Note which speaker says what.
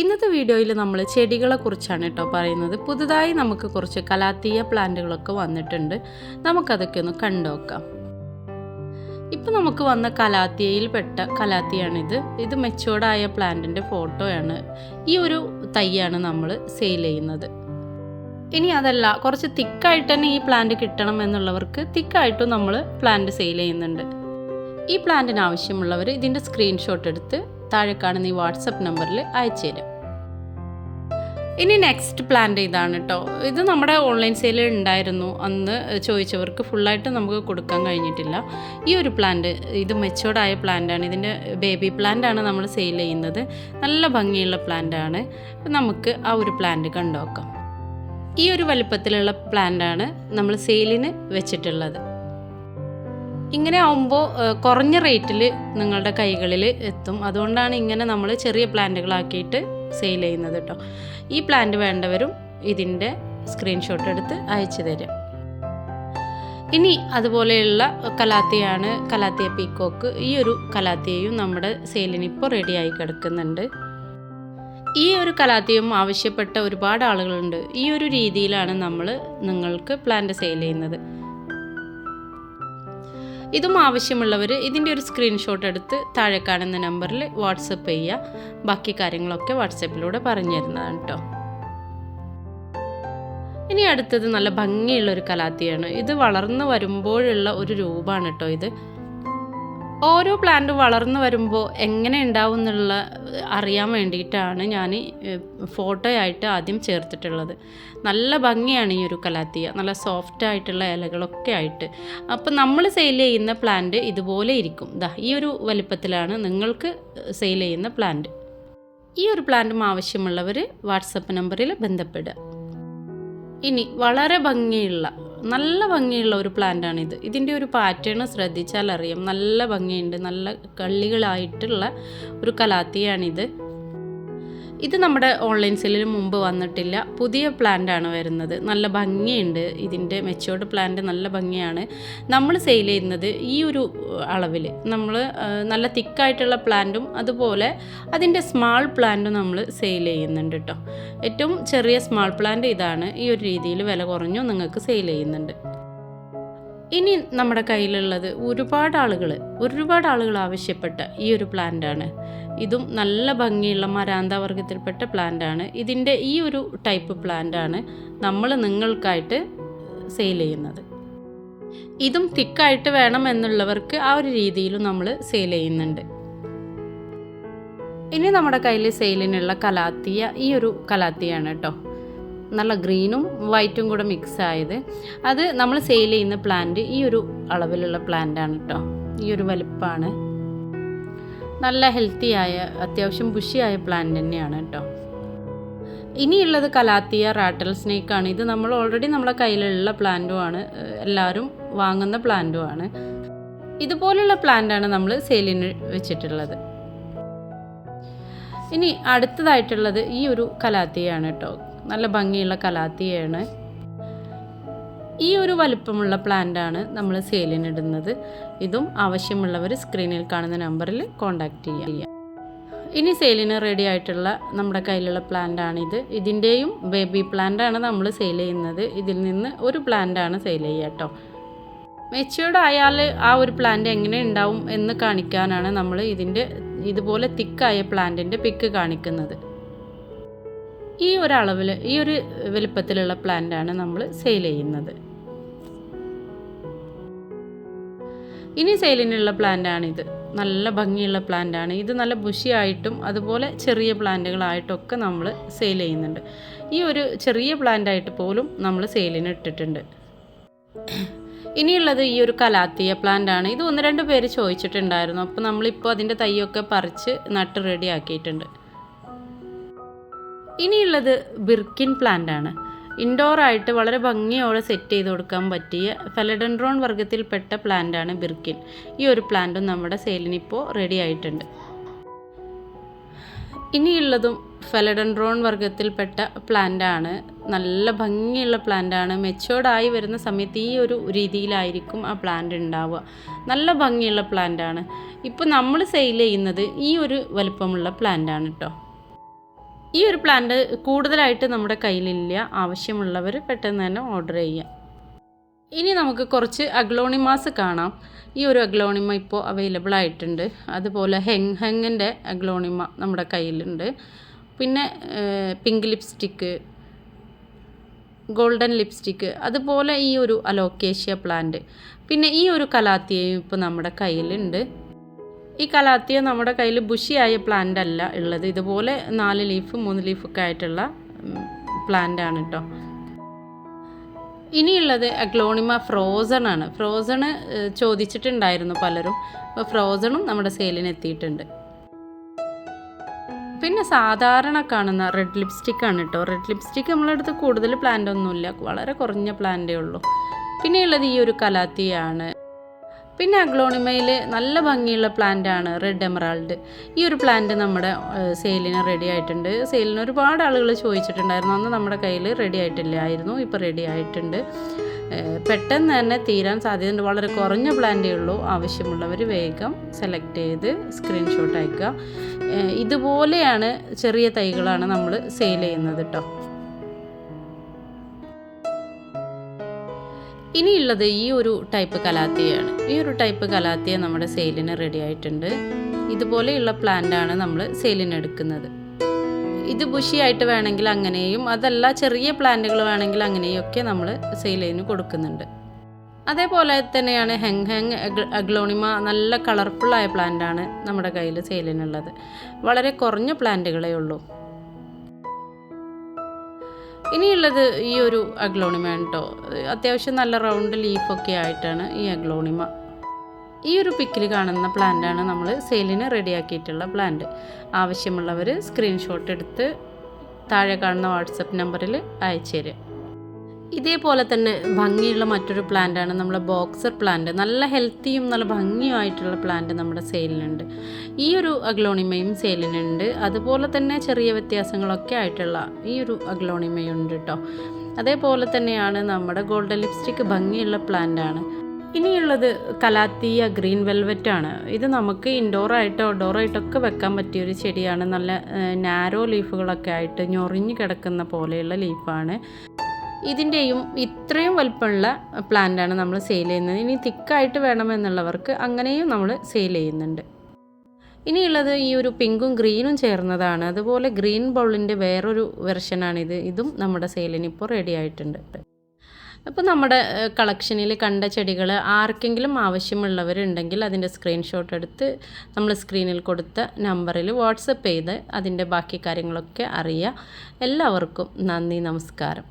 Speaker 1: ഇന്നത്തെ വീഡിയോയിൽ നമ്മൾ ചെടികളെ കുറിച്ചാണ് കേട്ടോ പറയുന്നത്. പുതുതായി നമുക്ക് കുറച്ച് കലാത്തീയ പ്ലാന്റുകളൊക്കെ വന്നിട്ടുണ്ട്. നമുക്കതൊക്കെ ഒന്ന് കണ്ടുനോക്കാം ഇപ്പം നമുക്ക് വന്ന കലാത്തിയയിൽ പെട്ട കലാത്തിയാണിത്. ഇത് മെച്ചോർഡായ പ്ലാന്റിന്റെ ഫോട്ടോയാണ്. ഈ ഒരു തൈയാണ് നമ്മൾ സെയിൽ ചെയ്യുന്നത്. ഇനി അതല്ല കുറച്ച് തിക്കായിട്ട് തന്നെ ഈ പ്ലാന്റ് കിട്ടണം എന്നുള്ളവർക്ക് തിക്കായിട്ടും നമ്മൾ പ്ലാന്റ് സെയിൽ ചെയ്യുന്നുണ്ട്. ഈ പ്ലാന്റിന് ആവശ്യമുള്ളവർ ഇതിന്റെ സ്ക്രീൻഷോട്ട് എടുത്ത് താഴെ കാണുന്ന ഈ വാട്സപ്പ് നമ്പറിൽ അയച്ചു തരും ഇനി നെക്സ്റ്റ് പ്ലാൻ ഇതാണ് കേട്ടോ ഇത് നമ്മുടെ ഓൺലൈൻ സെയിലിൽ ഉണ്ടായിരുന്നു. അന്ന് ചോദിച്ചവർക്ക് ഫുള്ളായിട്ട് നമുക്ക് കൊടുക്കാൻ കഴിഞ്ഞിട്ടില്ല. ഈ ഒരു പ്ലാന്റ് ഇത് മെച്ചോർഡായ പ്ലാന്റാണ് ഇതിന്റെ ബേബി പ്ലാന്റ് ആണ് നമ്മൾ സെയിൽ ചെയ്യുന്നത്. നല്ല ഭംഗിയുള്ള പ്ലാന്റ് ആണ്. നമുക്ക് ആ ഒരു പ്ലാന്റ് കണ്ടുനോക്കാം ഈ ഒരു വലിപ്പത്തിലുള്ള പ്ലാന്റ് ആണ് നമ്മൾ സെയിലിന് വെച്ചിട്ടുള്ളത്. ഇങ്ങനെ ആവുമ്പോൾ കുറഞ്ഞ റേറ്റിൽ നിങ്ങളുടെ കൈകളിൽ എത്തും. അതുകൊണ്ടാണ് ഇങ്ങനെ നമ്മൾ ചെറിയ പ്ലാന്റുകളാക്കിയിട്ട് സെയിൽ ചെയ്യുന്നത് കേട്ടോ ഈ പ്ലാന്റ് വേണ്ടവരും ഇതിന്റെ സ്ക്രീൻഷോട്ട് എടുത്ത് അയച്ചു തരും. ഇനി അതുപോലെയുള്ള കലാത്തിയാണ് കലാത്തിയ പീക്കോക്ക്. ഈ ഒരു കലാത്തിയയും നമ്മുടെ സെയിലിന് ഇപ്പോൾ റെഡിയായി കിടക്കുന്നുണ്ട്. ഈ ഒരു കലാത്തിയും ആവശ്യപ്പെട്ട ഒരുപാട് ആളുകളുണ്ട്. ഈ ഒരു രീതിയിലാണ് നമ്മൾ നിങ്ങൾക്ക് പ്ലാന്റ് സെയിൽ ചെയ്യുന്നത്. ഇതും ആവശ്യമുള്ളവർ ഇതിന്റെ ഒരു സ്ക്രീൻഷോട്ട് എടുത്ത് താഴെ കാണുന്ന നമ്പറിൽ വാട്സപ്പ് ചെയ്യുക ബാക്കി കാര്യങ്ങളൊക്കെ വാട്സപ്പിലൂടെ പറഞ്ഞു തരുന്നതാണ് കേട്ടോ ഇനി അടുത്തത് നല്ല ഭംഗിയുള്ള ഒരു കലാത്തിയാണ് ഇത് വളർന്നു വരുമ്പോഴുള്ള ഒരു രൂപമാണ് കേട്ടോ ഇത്. ഓരോ പ്ലാന്റ് വളർന്നു വരുമ്പോൾ എങ്ങനെ ഉണ്ടാവും എന്നുള്ള അറിയാൻ വേണ്ടിയിട്ടാണ് ഞാൻ ഫോട്ടോ ആയിട്ട് ആദ്യം ചേർത്തിട്ടുള്ളത്. നല്ല ഭംഗിയാണ് ഈ ഒരു കലാത്തിയ. നല്ല സോഫ്റ്റ് ആയിട്ടുള്ള ഇലകളൊക്കെ ആയിട്ട്. അപ്പം നമ്മൾ സെയിൽ ചെയ്യുന്ന പ്ലാന്റ് ഇതുപോലെ ഇരിക്കും. ദാ ഈ ഒരു വലിപ്പത്തിലാണ് നിങ്ങൾക്ക് സെയിൽ ചെയ്യുന്ന പ്ലാന്റ് ഈ ഒരു പ്ലാന്റും ആവശ്യമുള്ളവർ വാട്സപ്പ് നമ്പറിൽ ബന്ധപ്പെടുക. ഇനി വളരെ ഭംഗിയുള്ള നല്ല ഭംഗിയുള്ള ഒരു പ്ലാന്റാണിത്. ഇതിന്റെ ഒരു പാറ്റേൺ ശ്രദ്ധിച്ചാൽ അറിയാം നല്ല ഭംഗിയുണ്ട്. നല്ല കള്ളികളായിട്ടുള്ള ഒരു കലാത്തിയാണിത്. ഇത് നമ്മുടെ ഓൺലൈൻ സെല്ലിന് മുമ്പ് വന്നിട്ടില്ല. പുതിയ പ്ലാന്റാണ് വരുന്നത്. നല്ല ഭംഗിയുണ്ട്. ഇതിന്റെ മെച്ചോർഡ് പ്ലാന്റ് നല്ല ഭംഗിയാണ്. നമ്മൾ സെയിൽ ചെയ്യുന്നത് ഈ ഒരു അളവിൽ നമ്മൾ നല്ല തിക്കായിട്ടുള്ള പ്ലാന്റും അതുപോലെ അതിന്റെ സ്മാൾ പ്ലാന്റും നമ്മൾ സെയിൽ ചെയ്യുന്നുണ്ട് കേട്ടോ ഏറ്റവും ചെറിയ സ്മാൾ പ്ലാന്റ് ഇതാണ്. ഈ ഒരു രീതിയിൽ വില കുറഞ്ഞു നിങ്ങൾക്ക് സെയിൽ ചെയ്യുന്നുണ്ട്. ഇനി നമ്മുടെ കയ്യിലുള്ളത് ഒരുപാട് ആളുകൾ ഒരുപാട് ആളുകൾ ആവശ്യപ്പെട്ട ഈ ഒരു പ്ലാന്റാണ് ഇതും നല്ല ഭംഗിയുള്ള മരാന്താവർഗത്തിൽപ്പെട്ട പ്ലാന്റാണ് ഇതിന്റെ ഈ ഒരു ടൈപ്പ് പ്ലാന്റാണ് നമ്മൾ നിങ്ങൾക്കായിട്ട് സെയിൽ ചെയ്യുന്നത്. ഇതും തിക്കായിട്ട് വേണം എന്നുള്ളവർക്ക് ആ ഒരു രീതിയിലും നമ്മൾ സെയിൽ ചെയ്യുന്നുണ്ട്. ഇനി നമ്മുടെ കയ്യിൽ സെയിലിനുള്ള കലാത്തിയ ഈ ഒരു കലാത്തിയാണ് കേട്ടോ നല്ല ഗ്രീനും വൈറ്റും കൂടെ മിക്സ് ആയത് അത് നമ്മൾ സെയിൽ ചെയ്യുന്ന പ്ലാന്റ് ഈ ഒരു അളവിലുള്ള പ്ലാന്റാണ് കേട്ടോ ഈ ഒരു വലിപ്പമാണ് നല്ല ഹെൽത്തി ആയ അത്യാവശ്യം ബുഷിയായ പ്ലാന്റ് തന്നെയാണ് കേട്ടോ ഇനിയുള്ളത് കലാത്തിയ റാട്ടൽ സ്നേക്കാണ് ഇത് നമ്മൾ ഓൾറെഡി നമ്മളെ കയ്യിലുള്ള പ്ലാന്റുമാണ് എല്ലാവരും വാങ്ങുന്ന പ്ലാന്റുമാണ് ഇതുപോലുള്ള പ്ലാന്റാണ് നമ്മൾ സെയിലിന് വെച്ചിട്ടുള്ളത്. ഇനി അടുത്തതായിട്ടുള്ളത് ഈ ഒരു കലാത്തിയാണ് കേട്ടോ നല്ല ഭംഗിയുള്ള കലാത്തിയാണ്. ഈ ഒരു വലിപ്പമുള്ള പ്ലാന്റാണ് നമ്മൾ സെയിലിനിടുന്നത് ഇതും ആവശ്യമുള്ളവർ സ്ക്രീനിൽ കാണുന്ന നമ്പറിൽ കോൺടാക്റ്റ് ചെയ്യുക ഇനി സെയിലിന് റെഡി ആയിട്ടുള്ള നമ്മുടെ കയ്യിലുള്ള പ്ലാന്റാണിത് ഇതിന്റെയും ബേബി പ്ലാന്റാണ് നമ്മൾ സെയിൽ ചെയ്യുന്നത്. ഇതിൽ നിന്ന് ഒരു പ്ലാന്റാണ് സെയിൽ ചെയ്യുക കേട്ടോ മെച്ചുവേർഡ് ആ ഒരു പ്ലാന്റ് എങ്ങനെ ഉണ്ടാവും എന്ന് കാണിക്കാനാണ് നമ്മൾ ഇതിന്റെ ഇതുപോലെ തിക്കായ പ്ലാന്റിന്റെ പിക്ക് കാണിക്കുന്നത്. ഈ ഒരു അളവിൽ ഈ ഒരു വലുപ്പത്തിലുള്ള പ്ലാന്റാണ് നമ്മൾ സെയിൽ ചെയ്യുന്നത്. ഇനി സെയിലിനുള്ള പ്ലാന്റാണിത് നല്ല ഭംഗിയുള്ള പ്ലാന്റാണ് ഇത് നല്ല ബുഷിയായിട്ടും അതുപോലെ ചെറിയ പ്ലാന്റുകളായിട്ടൊക്കെ നമ്മൾ സെയിൽ ചെയ്യുന്നുണ്ട്. ഈ ഒരു ചെറിയ പ്ലാന്റായിട്ട് പോലും നമ്മൾ സെയിലിന് ഇട്ടിട്ടുണ്ട്. ഇനിയുള്ളത് ഈ ഒരു കലാത്തിയ പ്ലാന്റ് ആണ്. ഇത് ഒന്ന് രണ്ട് പേര് ചോദിച്ചിട്ടുണ്ടായിരുന്നു. അപ്പോൾ നമ്മളിപ്പോൾ അതിന്റെ തൈയൊക്കെ പറിച്ച് നട്ട് റെഡി ആക്കിയിട്ടുണ്ട്. ഇനിയുള്ളത് ബിർക്കിൻ പ്ലാന്റ് ആണ്. ഇൻഡോർ ആയിട്ട് വളരെ ഭംഗിയോടെ സെറ്റ് ചെയ്ത് കൊടുക്കാൻ പറ്റിയ ഫെലഡൻഡ്രോൺ വർഗത്തിൽപ്പെട്ട പ്ലാന്റ് ആണ് ബിർക്കിൻ. ഈ ഒരു പ്ലാന്റും നമ്മുടെ സെയിലിന് ഇപ്പോൾ റെഡി ആയിട്ടുണ്ട്. ഇനിയുള്ളതും ഫെലഡൻഡ്രോൺ വർഗത്തിൽപ്പെട്ട പ്ലാന്റ് ആണ്. നല്ല ഭംഗിയുള്ള പ്ലാന്റ് ആണ്. മെച്ചോർഡ് ആയി വരുന്ന സമയത്ത് ഈ ഒരു രീതിയിലായിരിക്കും ആ പ്ലാന്റ് ഉണ്ടാവുക. നല്ല ഭംഗിയുള്ള പ്ലാന്റ് ആണ്. ഇപ്പോൾ നമ്മൾ സെയിൽ ചെയ്യുന്നത് ഈ ഒരു വലുപ്പമുള്ള പ്ലാന്റ് ആണ് കേട്ടോ ഈ ഒരു പ്ലാന്റ് കൂടുതലായിട്ട് നമ്മുടെ കയ്യിലില്ല. ആവശ്യമുള്ളവർ പെട്ടെന്ന് തന്നെ ഓർഡർ ചെയ്യാം. ഇനി നമുക്ക് കുറച്ച് അഗ്ലോണിമാസ് കാണാം. ഈ ഒരു അഗ്ലോണിമ ഇപ്പോൾ അവൈലബിൾ ആയിട്ടുണ്ട്. അതുപോലെ ഹെങ് ഹെങ്ങിന്റെ അഗ്ലോണിമ നമ്മുടെ കയ്യിലുണ്ട്. പിന്നെ പിങ്ക് ലിപ്സ്റ്റിക്ക് ഗോൾഡൻ ലിപ്സ്റ്റിക്ക് അതുപോലെ ഈ ഒരു അലോക്കേഷ്യ പ്ലാന്റ് പിന്നെ ഈ ഒരു കലാത്തിയയും ഇപ്പോൾ നമ്മുടെ കയ്യിലുണ്ട്. ഈ കലാത്തിയ നമ്മുടെ കയ്യിൽ ബുഷിയായ പ്ലാന്റ് അല്ല ഉള്ളത്. ഇതുപോലെ നാല് ലീഫ് മൂന്ന് ലീഫൊക്കെ ആയിട്ടുള്ള പ്ലാന്റ് ആണ് കേട്ടോ ഇനിയുള്ളത് അഗ്ലോണിമ ഫ്രോസൺ ആണ്. ഫ്രോസൺ ചോദിച്ചിട്ടുണ്ടായിരുന്നു പലരും. അപ്പോൾ ഫ്രോസണും നമ്മുടെ സെയിലിന് എത്തിയിട്ടുണ്ട്. പിന്നെ സാധാരണ കാണുന്ന റെഡ് ലിപ്സ്റ്റിക് ആണ് കേട്ടോ റെഡ് ലിപ്സ്റ്റിക് നമ്മളടുത്ത് കൂടുതൽ പ്ലാന്റ് ഒന്നുമില്ല. വളരെ കുറഞ്ഞ പ്ലാന്റേ ഉള്ളൂ. പിന്നെയുള്ളത് ഈ ഒരു കലാത്തിയാണ്. പിന്നെ അഗ്ലോണിമയിൽ നല്ല ഭംഗിയുള്ള പ്ലാന്റ് ആണ് റെഡ് എമറാൾഡ് ഈ ഒരു പ്ലാന്റ് നമ്മുടെ സെയിലിന് റെഡി ആയിട്ടുണ്ട്. സെയിലിന് ഒരുപാട് ആളുകൾ ചോദിച്ചിട്ടുണ്ടായിരുന്നു. അന്ന് നമ്മുടെ കയ്യിൽ റെഡി ആയിട്ടില്ലായിരുന്നു. ഇപ്പോൾ റെഡി ആയിട്ടുണ്ട്. പെട്ടെന്ന് തന്നെ തീരാൻ സാധ്യതയുണ്ട്. വളരെ കുറഞ്ഞ പ്ലാന്റേ ഉള്ളൂ. ആവശ്യമുള്ളവർ വേഗം സെലക്ട് ചെയ്ത് സ്ക്രീൻഷോട്ട് അയക്കുക. ഇതുപോലെയാണ് ചെറിയ തൈകളാണ് നമ്മൾ സെയിൽ ചെയ്യുന്നത് കേട്ടോ ഇനിയുള്ളത് ഈ ഒരു ടൈപ്പ് കലാത്തിയാണ് ഈ ഒരു ടൈപ്പ് കലാത്തിയ നമ്മുടെ സെയിലിന് റെഡി ആയിട്ടുണ്ട്. ഇതുപോലെയുള്ള പ്ലാന്റ് ആണ് നമ്മൾ സെയിലിന് എടുക്കുന്നത്. ഇത് ബുഷിയായിട്ട് വേണമെങ്കിൽ അങ്ങനെയും അതല്ല ചെറിയ പ്ലാന്റുകൾ വേണമെങ്കിൽ അങ്ങനെയൊക്കെ നമ്മൾ സെയിലിന് കൊടുക്കുന്നുണ്ട്. അതേപോലെ തന്നെയാണ് ഹെങ് ഹെങ് അഗ്ലോണിമ നല്ല കളർഫുള്ളായ പ്ലാന്റ് ആണ് നമ്മുടെ കയ്യിൽ സെയിലിനുള്ളത്. വളരെ കുറഞ്ഞ പ്ലാന്റുകളേ ഉള്ളൂ. ഇനിയുള്ളത് ഈ ഒരു അഗ്ലോണിമ കേട്ടോ അത്യാവശ്യം നല്ല റൗണ്ട് ലീഫൊക്കെ ആയിട്ടാണ് ഈ അഗ്ലോണിമ. ഈ ഒരു പിക്കിൽ കാണുന്ന പ്ലാന്റാണ് നമ്മൾ സെയിലിന് റെഡിയാക്കിയിട്ടുള്ള പ്ലാന്റ് ആവശ്യമുള്ളവർ സ്ക്രീൻഷോട്ട് എടുത്ത് താഴെ കാണുന്ന വാട്സപ്പ് നമ്പറിൽ അയച്ചു തരിക ഇതേപോലെ തന്നെ ഭംഗിയുള്ള മറ്റൊരു പ്ലാന്റാണ് നമ്മുടെ ബോക്സർ പ്ലാന്റ് നല്ല ഹെൽത്തിയും നല്ല ഭംഗിയുമായിട്ടുള്ള പ്ലാന്റ് നമ്മുടെ സെയിലിനുണ്ട് ഈ ഒരു അഗ്ലോണിമയും സെയിലിനുണ്ട് അതുപോലെ തന്നെ ചെറിയ വ്യത്യാസങ്ങളൊക്കെ ആയിട്ടുള്ള ഈ ഒരു അഗ്ലോണിമയുണ്ട് കേട്ടോ അതേപോലെ തന്നെയാണ് നമ്മുടെ ഗോൾഡൻ ലിപ്സ്റ്റിക് ഭംഗിയുള്ള പ്ലാന്റ് ആണ്. ഇനിയുള്ളത് കലാത്തിയ ഗ്രീൻ വെൽവെറ്റ് ആണ്. ഇത് നമുക്ക് ഇൻഡോറായിട്ടോ ആയിട്ടൊക്കെ വെക്കാൻ പറ്റിയ ഒരു ചെടിയാണ്. നല്ല നാരോ ലീഫുകളൊക്കെ ആയിട്ട് ഞൊറിഞ്ഞ് കിടക്കുന്ന പോലെയുള്ള ലീഫാണ് ഇതിന്റെയും ഇത്രയും വലിപ്പമുള്ള പ്ലാന്റാണ് നമ്മൾ സെയിൽ ചെയ്യുന്നത്. ഇനി തിക്കായിട്ട് വേണമെന്നുള്ളവർക്ക് അങ്ങനെയും നമ്മൾ സെയിൽ ചെയ്യുന്നുണ്ട്. ഇനിയുള്ളത് ഈ ഒരു പിങ്കും ഗ്രീനും ചേർന്നതാണ്. അതുപോലെ ഗ്രീൻ ബൗളിന്റെ വേറൊരു വെർഷനാണിത് ഇതും. നമ്മുടെ സെയിലിന് ഇപ്പോൾ റെഡി ആയിട്ടുണ്ട്. അപ്പോൾ നമ്മുടെ കളക്ഷനിൽ കണ്ട ചെടികൾ ആർക്കെങ്കിലും ആവശ്യമുള്ളവരുണ്ടെങ്കിൽ അതിന്റെ സ്ക്രീൻഷോട്ട് എടുത്ത് നമ്മൾ സ്ക്രീനിൽ കൊടുത്ത നമ്പറിൽ വാട്സപ്പ് ചെയ്ത് അതിന്റെ ബാക്കി കാര്യങ്ങളൊക്കെ അറിയുക എല്ലാവർക്കും നന്ദി നമസ്കാരം.